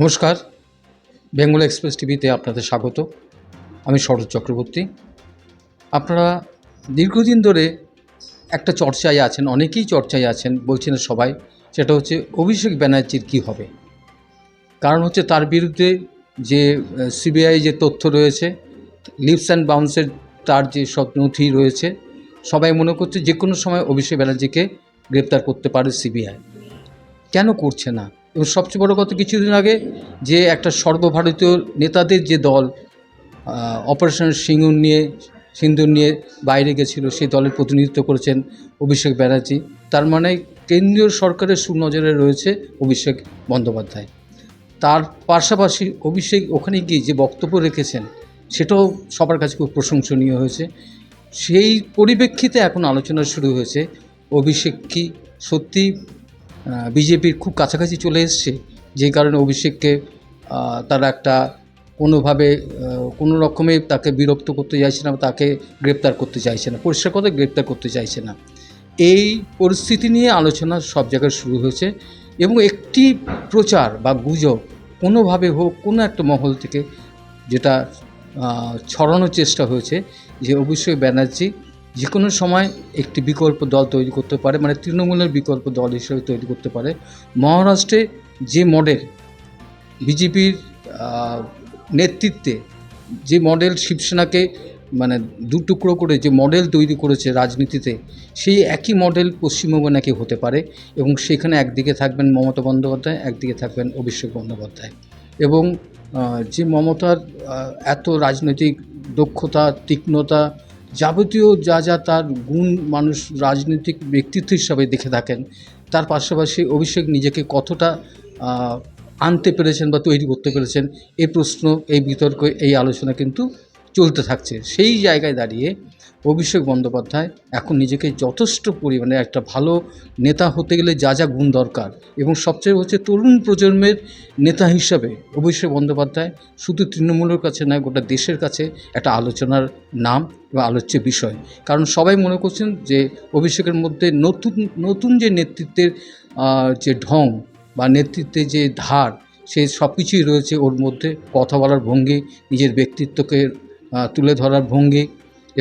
নমস্কার, বেঙ্গল এক্সপ্রেস টিভিতে আপনাদের স্বাগত। আমি শরৎ চক্রবর্তী। আপনারা দীর্ঘদিন ধরে একটা চর্চায় আছেন, অনেকেই চর্চায় আছেন, বলছেন সবাই, সেটা হচ্ছে অভিষেক ব্যানার্জির কী হবে? কারণ হচ্ছে তার বিরুদ্ধে যে সিবিআই যে তথ্য রয়েছে, লিপস অ্যান্ড বাউন্সের তার যে সব নথি রয়েছে, সবাই মনে করছে যে কোনো সময় অভিষেক ব্যানার্জিকে গ্রেপ্তার করতে পারে সিবিআই। কেন করছে না? এবং সবচেয়ে বড় কথা কিছুদিন আগে যে একটা সর্বভারতীয় নেতাদের যে দল অপারেশন সিঙ্গুর নিয়ে সিন্দুর নিয়ে বাইরে গেছিল, সেই দলের প্রতিনিধিত্ব করেছেন অভিষেক ব্যানার্জি। তার মানে কেন্দ্রীয় সরকারের সুনজরে রয়েছে অভিষেক বন্দ্যোপাধ্যায়। তার পাশাপাশি অভিষেক ওখানে গিয়ে যে বক্তব্য রেখেছেন, সেটাও সবার কাছে খুব প্রশংসনীয় হয়েছে। সেই পরিপ্রেক্ষিতে এখন আলোচনা শুরু হয়েছে, অভিষেক কি সত্যি বিজেপির খুব কাছাকাছি চলে এসছে যে কারণে অভিষেককে তারা একটা কোনোভাবে কোনো রকমে তাকে বিরক্ত করতে চাইছে না তাকে গ্রেপ্তার করতে চাইছে না, পরিষ্কার কথা গ্রেপ্তার করতে চাইছে না। এই পরিস্থিতি নিয়ে আলোচনা সব জায়গায় শুরু হয়েছে এবং একটি প্রচার বা গুজব কোনোভাবে হোক, কোনো একটা মহল থেকে যেটা ছড়ানোর চেষ্টা হয়েছে যে অবশ্যই ব্যানার্জি যে কোনো সময় একটি বিকল্প দল তৈরি করতে পারে মানে তৃণমূলের বিকল্প দল হিসেবে তৈরি করতে পারে। মহারাষ্ট্রে যে মডেল বিজেপির নেতৃত্বে যে মডেল শিবসেনাকে মানে দু টুকরো করে যে মডেল তৈরি করেছে রাজনীতিতে, সেই একই মডেল পশ্চিমবঙ্গে নাকি হতে পারে এবং সেখানে একদিকে থাকবেন মমতা বন্দ্যোপাধ্যায়, একদিকে থাকবেন অভিষেক বন্দ্যোপাধ্যায়। এবং যে মমতার এত রাজনৈতিক দক্ষতা, তীক্ষ্ণতা যাবতীয় যা যা তার গুণ মানুষ রাজনৈতিক ব্যক্তিত্ব হিসাবে দেখে থাকেন, তার পাশাপাশি অভিষেক নিজেকে কতটা আনতে পেরেছেন বা তৈরি করতে পেরেছেন, এই প্রশ্ন, এই বিতর্ক, এই আলোচনা কিন্তু চলতে থাকছে। সেই জায়গায় দাঁড়িয়ে অভিষেক বন্দ্যোপাধ্যায় এখন নিজেকে যথেষ্ট পরিমাণে একটা ভালো নেতা হতে গেলে যা যা গুণ দরকার এবং সবচেয়ে হচ্ছে তরুণ প্রজন্মের নেতা হিসাবে অভিষেক বন্দ্যোপাধ্যায় শুধু তৃণমূলের কাছে নয়, গোটা দেশের কাছে একটা আলোচনার নাম বা আলোচ্য বিষয়। কারণ সবাই মনে করছেন যে অভিষেকের মধ্যে নতুন নতুন যে নেতৃত্বের যে ঢং বা নেতৃত্বে যে ধার, সে সব কিছুই রয়েছে ওর মধ্যে কথা বলার ভঙ্গি, নিজের ব্যক্তিত্বকে তুলে ধরার ভঙ্গি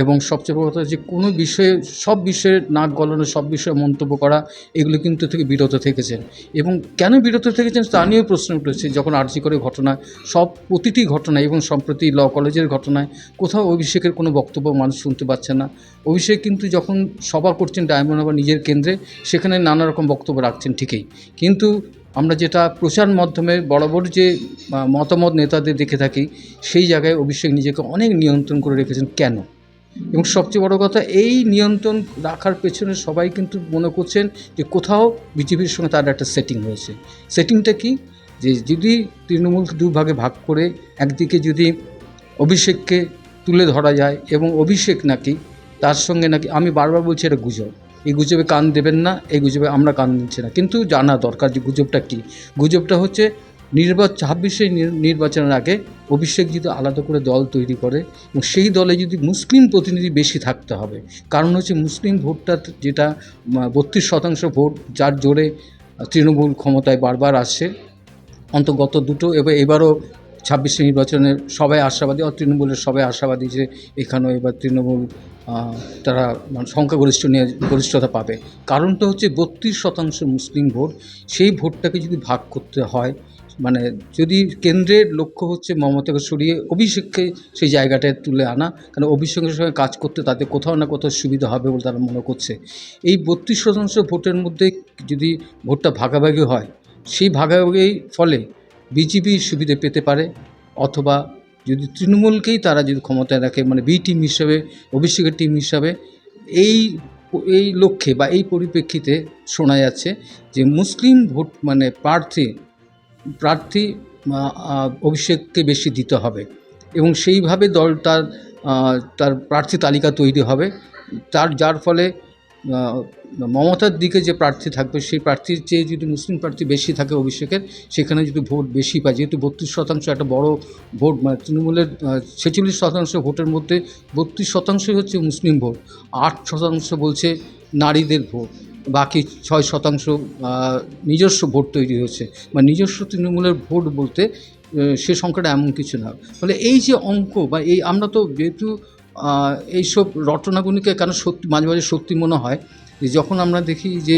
এবং সবচেয়ে বড় কথা যে কোনো বিষয়ে, সব বিষয়ে নাক গলানো, সব বিষয়ে মন্তব্য করা, এগুলো কিন্তু থেকে বিরত থেকেছেন। এবং কেন বিরত থেকেছেন তা নিয়েও প্রশ্ন উঠেছে। যখন আর্জি করে ঘটনা, সব প্রতিটি ঘটনায় এবং সম্প্রতি ল কলেজের ঘটনায় কোথাও অভিষেকের কোনো বক্তব্য মানুষ শুনতে পাচ্ছে না। অভিষেক কিন্তু যখন সভা করছেন ডায়মন্ড হারবার নিজের কেন্দ্রে, সেখানে নানা রকম বক্তব্য রাখছেন ঠিকই। কিন্তু আমরা যেটা প্রচার মাধ্যমে বড় যে মতামত নেতাদের দেখে থাকি, সেই জায়গায় অভিষেক নিজেকে অনেক নিয়ন্ত্রণ করে রেখেছেন। কেন? এবং সবচেয়ে বড় কথা, এই নিয়ন্ত্রণ রাখার পেছনে সবাই কিন্তু মনে করছেন যে কোথাও বিজেপির সঙ্গে তার একটা সেটিং হয়েছে সেটিংটা কি? যে যদি তৃণমূল দুভাগে ভাগ করে একদিকে যদি অভিষেককে তুলে ধরা যায় এবং অভিষেক নাকি তার সঙ্গে নাকি, আমি বারবার বলছি এটা গুজব। এই গুজবে কান দেবেন না, এই গুজবে আমরা কান দিচ্ছি না। কিন্তু জানা দরকার যে গুজবটা কী? গুজবটা হচ্ছে নির্বাচন ছাব্বিশে নির্বাচনের আগে অভিষেক যদি আলাদা করে দল তৈরি করে এবং সেই দলে যদি মুসলিম প্রতিনিধি বেশি থাকতে হবে। কারণ হচ্ছে মুসলিম ভোটটা যেটা বত্রিশ শতাংশ ভোট, যার জোরে তৃণমূল ক্ষমতায় বারবার আসছে। অন্তর্গত দুটো, এবার এবারও ছাব্বিশে নির্বাচনে সবাই আশাবাদী, আর তৃণমূলের সবাই আশাবাদী যে এখানেও এবার তৃণমূল তারা মানে সংখ্যাগরিষ্ঠ নিয়ে গরিষ্ঠতা পাবে। কারণটা হচ্ছে বত্রিশ শতাংশ মুসলিম ভোট, সেই ভোটটাকে যদি ভাগ করতে হয় মানে যদি কেন্দ্রের লক্ষ্য হচ্ছে মমতাকে সরিয়ে অভিষেককে সেই জায়গাটায় তুলে আনা কারণ অভিষেকের সঙ্গে কাজ করতে তাদের কোথাও না কোথাও সুবিধা হবে বলে তারা মনে করছে। এই বত্রিশ শতাংশ ভোটের মধ্যে যদি ভোটটা ভাগাভাগি হয়, সেই ভাগাভাগির ফলে বিজেপি সুবিধে পেতে পারে, অথবা যদি তৃণমূলকেই তারা যদি ক্ষমতায় রাখে মানে বি টিম হিসাবে, অভিষেকের টিম হিসাবে, এই এই লক্ষ্যে বা এই পরিপ্রেক্ষিতে শোনা যাচ্ছে যে মুসলিম ভোট মানে প্রার্থী প্রার্থী অভিষেককে বেশি দিতে হবে এবং সেইভাবে দল তার তার প্রার্থী তালিকা তৈরি হবে। তার, যার ফলে মমতার দিকে যে প্রার্থী থাকবে, সেই প্রার্থীর চেয়ে যদি মুসলিম প্রার্থী বেশি থাকে অভিষেকের, সেখানে যদি ভোট বেশি পায়, যেহেতু বত্রিশ শতাংশ একটা বড় ভোট মানে তৃণমূলের ছেচল্লিশ শতাংশ ভোটের মধ্যে বত্রিশ শতাংশই হচ্ছে মুসলিম ভোট, আট শতাংশ বলছে নারীদের ভোট, বাকি ছয় শতাংশ নিজস্ব ভোট তৈরি হয়েছে। বা নিজস্ব তৃণমূলের ভোট বলতে সে সংখ্যাটা এমন কিছু না। ফলে এই যে অঙ্ক বা এই আমরা তো যেহেতু এইসব রটনাগুলিকে কেন সত্যি মাঝে মাঝে সত্যি মনে হয়? যে যখন আমরা দেখি যে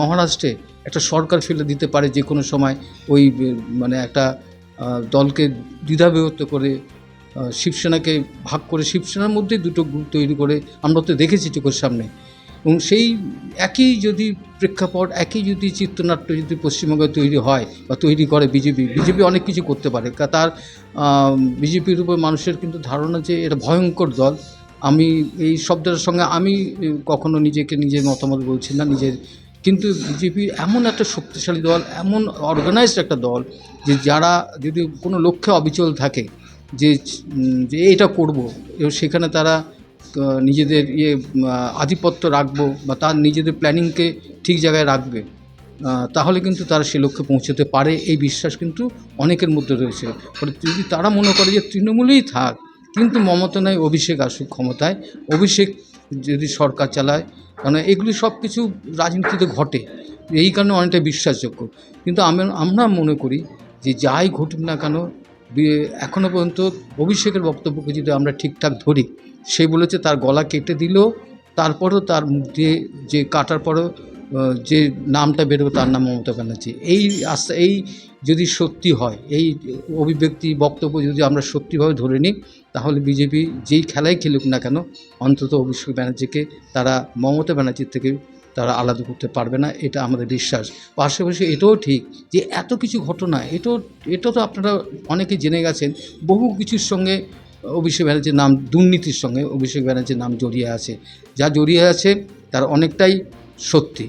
মহারাষ্ট্রে একটা সরকার ফেলে দিতে পারে যে কোনো সময় ওই মানে একটা দলকে দ্বিধাবিভক্ত করে শিবসেনাকে ভাগ করে, শিবসেনার মধ্যেই দুটো গ্রুপ তৈরি করে, আমরা তো দেখেছি চোখের সামনে। এবং সেই একই যদি প্রেক্ষাপট, একই যদি চিত্রনাট্য যদি পশ্চিমবঙ্গে তৈরি হয় বা তৈরি করে বিজেপি বিজেপি অনেক কিছু করতে পারে। তার বিজেপির উপর মানুষের কিন্তু ধারণা যে এটা ভয়ঙ্কর দল। আমি এই শব্দের সঙ্গে আমি কখনো নিজেকে নিজের মতামত বলছি না, নিজের, কিন্তু বিজেপি এমন একটা শক্তিশালী দল, এমন অর্গানাইজড একটা দল যে যারা যদি কোনো লক্ষ্যে অবিচল থাকে যে এটা করব সেখানে তারা নিজেদের ইয়ে আধিপত্য রাখব বা তার নিজেদের প্ল্যানিংকে ঠিক জায়গায় রাখবে তাহলে কিন্তু তারা সে লক্ষ্যে পৌঁছতে পারে এই বিশ্বাস কিন্তু অনেকের মধ্যে রয়েছে। ফলে যদি তারা মনে করে যে তৃণমূলেই থাক, কিন্তু মমতা নয় অভিষেক আসুক ক্ষমতায়, অভিষেক যদি সরকার চালায় কারণ এগুলি সব কিছু রাজনীতিতে ঘটে, এই কারণে অনেকটা বিশ্বাসযোগ্য। কিন্তু আমি, আমরা মনে করি যে যাই ঘটুক না কেন বি- এখনও পর্যন্ত অভিষেকের বক্তব্যকে যদি আমরা ঠিকঠাক ধরি, সে বলেছে তার গলা কেটে দিল, তারপরও তার দিয়ে যে কাটার পরও যে নামটা বেরোবে তার নাম মমতা ব্যানার্জি। এই আস্থা, এই যদি সত্যি হয়, এই অভিব্যক্তি, বক্তব্য যদি আমরা সত্যিভাবে ধরে নিই, তাহলে বিজেপি যেই খেলাই খেলুক না কেন, অন্তত অভিষেক ব্যানার্জিকে, তারা মমতা ব্যানার্জির থেকে তারা আলাদা করতে পারবে না, এটা আমাদের বিশ্বাস। পাশাপাশি এটাও ঠিক যে এত কিছু ঘটনা, এটাও এটা তো আপনারা অনেকে জেনে গেছেন, বহু কিছুর সঙ্গে অভিষেক ব্যানার্জির নাম, দুর্নীতির সঙ্গে অভিষেক ব্যানার্জির নাম জড়িয়ে আছে। যা জড়িয়ে আছে তার অনেকটাই সত্যি।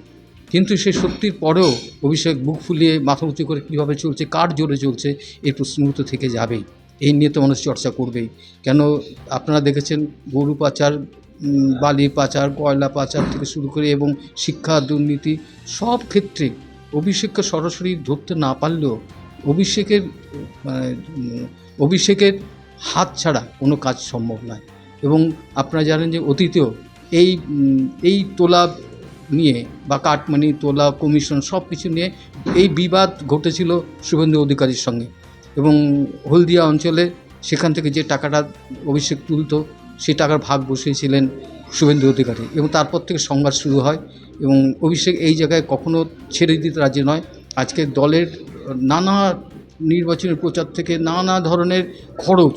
কিন্তু সেই সত্যির পরেও অভিষেক বুক ফুলিয়ে মাথা উঁচু করে কীভাবে চলছে, কার জোরে চলছে, এই প্রশ্নগুলো তো থেকে যাবেই। এই নিয়ে তো মানুষ চর্চা করবেই। কেন আপনারা দেখেছেন গরু পাচার বালি পাচার কয়লা পাচার থেকে শুরু করে এবং শিক্ষা দুর্নীতি সব ক্ষেত্রে অভিষেককে সরাসরি ধরতে না পারলেও অভিষেকের মানে, অভিষেকের হাত ছাড়া কোনো কাজ সম্ভব নয়। এবং আপনারা জানেন যে অতীতেও এই এই তোলা নিয়ে বা কাটমানি তোলা কমিশন সব কিছু নিয়ে এই বিবাদ ঘটেছিল শুভেন্দু অধিকারীর সঙ্গে। এবং হলদিয়া অঞ্চলে সেখান থেকে যে টাকাটা অভিষেক তুলতো সেই টাকার ভাগ বসিয়েছিলেন শুভেন্দু অধিকারী এবং তারপর থেকে সংঘাত শুরু হয় এবং অভিষেক এই জায়গায় কখনো ছেড়ে দিতে রাজি নয়। আজকে দলের নানা নির্বাচনের প্রচার থেকে নানা ধরনের খরচ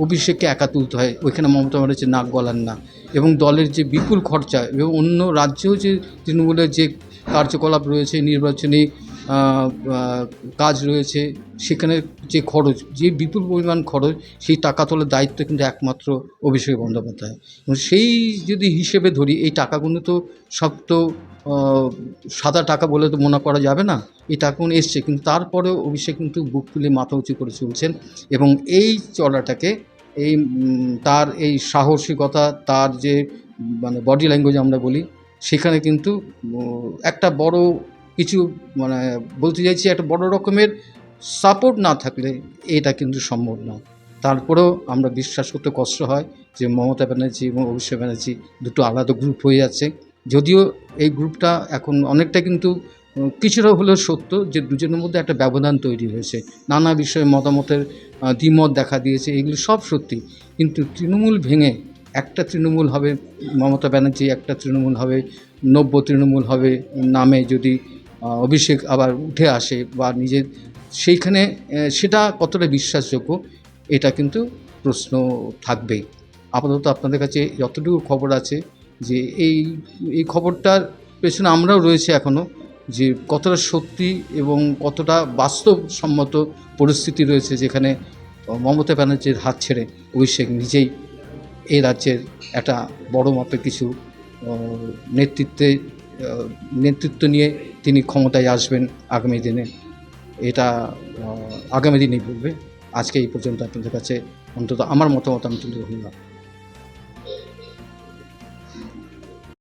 অভিষেককে একা তুলতে হয়। ওইখানে মমতা ব্যানার্জি নাক গলান না এবং দলের যে বিপুল খরচা এবং অন্য রাজ্যেও যে তৃণমূলের যে কার্যকলাপ রয়েছে নির্বাচনী কাজ রয়েছে, সেখানে যে খরচ, যে বিপুল পরিমাণ খরচ, সেই টাকা তোলার দায়িত্ব কিন্তু একমাত্র অভিষেক বন্দ্যোপাধ্যায়। এবং সেই যদি হিসেবে ধরি, এই টাকাগুলো তো সব তো সাদা টাকা বলে তো মনে করা যাবে না, এই টাকাগুলো এসছে। কিন্তু তারপরেও অভিষেক কিন্তু বুক তুলে মাথা উঁচু করে চলছেন এবং এই চলাটাকে, এই তার এই সাহসিকতা, তার যে মানে বডি ল্যাঙ্গুয়েজ আমরা বলি, সেখানে কিন্তু একটা বড় কিছু মানে বলতে চাইছি একটা বড় রকমের সাপোর্ট না থাকলে এটা কিন্তু সম্ভব না। তারপরেও আমরা বিশ্বাস করতে কষ্ট হয় যে মমতা ব্যানার্জি এবং অভিষেক ব্যানার্জি দুটো আলাদা গ্রুপ হয়ে যাচ্ছে। যদিও এই গ্রুপটা এখন অনেকটা কিন্তু কিছুটা হলেও সত্য যে দুজনের মধ্যে একটা ব্যবধান তৈরি হয়েছে। নানা বিষয়ে মতামতের দ্বিমত দেখা দিয়েছে, এগুলো সব সত্যি। কিন্তু তৃণমূল ভেঙে একটা তৃণমূল হবে মমতা ব্যানার্জি, একটা তৃণমূল হবে নব্য তৃণমূল হবে নামে যদি অভিষেক আবার উঠে আসে বা নিজের, সেইখানে সেটা কতটা বিশ্বাসযোগ্য, এটা কিন্তু প্রশ্ন থাকবেই। আপাতত আপনাদের কাছে যতটুকু খবর আছে যে এই এই খবরটার পেছনে আমরাও রয়েছে এখনও যে কতটা সত্যি এবং কতটা বাস্তবসম্মত পরিস্থিতি রয়েছে যেখানে মমতা ব্যানার্জির হাত ছেড়ে অভিষেক নিজেই এই রাজ্যের একটা বড় মাপের কিছু নেতৃত্বে নেতৃত্ব নিয়ে তিনি ক্ষমতায় আসবেন আগামী দিনে। এটা আগামী দিনেই বলবে। আজকে এই পর্যন্ত আপনাদের কাছে অন্তত আমার মতামত আমি তুলে ধরলাম।